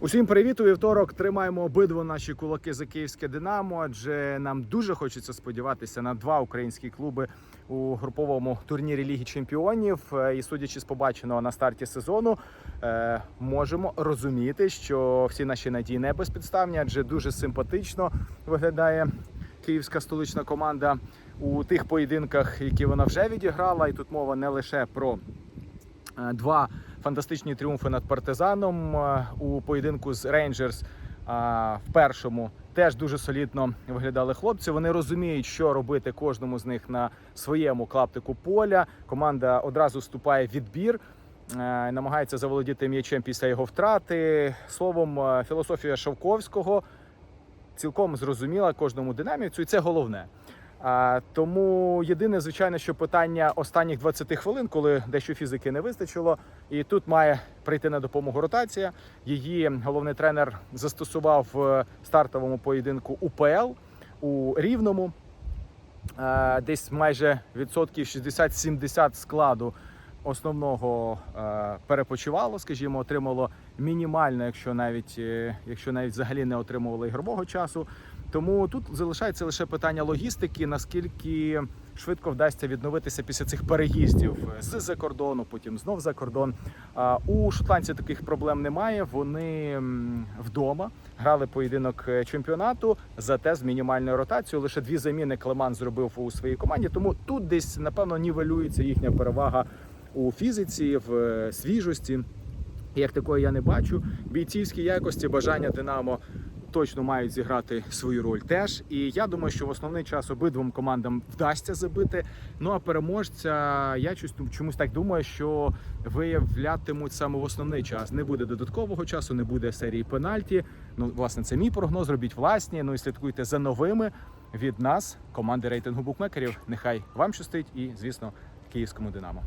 Усім привіт! У вівторок тримаємо обидва наші кулаки за київське Динамо. Адже нам дуже хочеться сподіватися на два українські клуби у груповому турнірі Ліги Чемпіонів. Е, І судячи з побаченого на старті сезону, е, можемо розуміти, що всі наші надії не безпідставні, адже дуже симпатично виглядає київська столична команда у тих поєдинках, які вона вже відіграла. І тут мова не лише про Е, два фантастичні тріумфи над партизаном е, у поєдинку з Рейнджерс. В першому теж дуже солідно виглядали хлопці. Вони розуміють, що робити кожному з них на своєму клаптику поля. Команда одразу вступає в відбір, е, намагається заволодіти м'ячем після його втрати. Словом, е, філософія Шовковського цілком зрозуміла кожному динамівцю, і це головне. Тому єдине, звичайно, що питання останніх 20 хвилин, коли дещо фізики не вистачило, і тут має прийти на допомогу ротація. Її головний тренер застосував в стартовому поєдинку УПЛ у Рівному. Десь майже відсотків 60-70 складу основного е, перепочивало, скажімо, отримало мінімально, якщо навіть е, якщо навіть взагалі не отримувало ігрового часу. Тому тут залишається лише питання логістики, наскільки швидко вдасться відновитися після цих переїздів з-за кордону, потім знов за кордон. У шотландців таких проблем немає. Вони вдома грали поєдинок е, чемпіонату, зате з мінімальною ротацією. Лише дві заміни Клеман зробив у своїй команді. Тому тут десь напевно нівелюється їхня перевага у фізиці, в е, свіжості. Як такої я не бачу. Бійцівські якості, бажання Динамо точно мають зіграти свою роль теж. І я думаю, що в основний час обидвом командам вдасться забити. Ну а переможця, я чомусь, так думаю, що виявлятимуть саме в основний час. Не буде додаткового часу, не буде серії пенальті. Ну, власне, це мій прогноз. Робіть власні. Ну і слідкуйте за новими від нас, команди рейтингу букмекерів. Нехай вам щастить і, звісно, київському Динамо.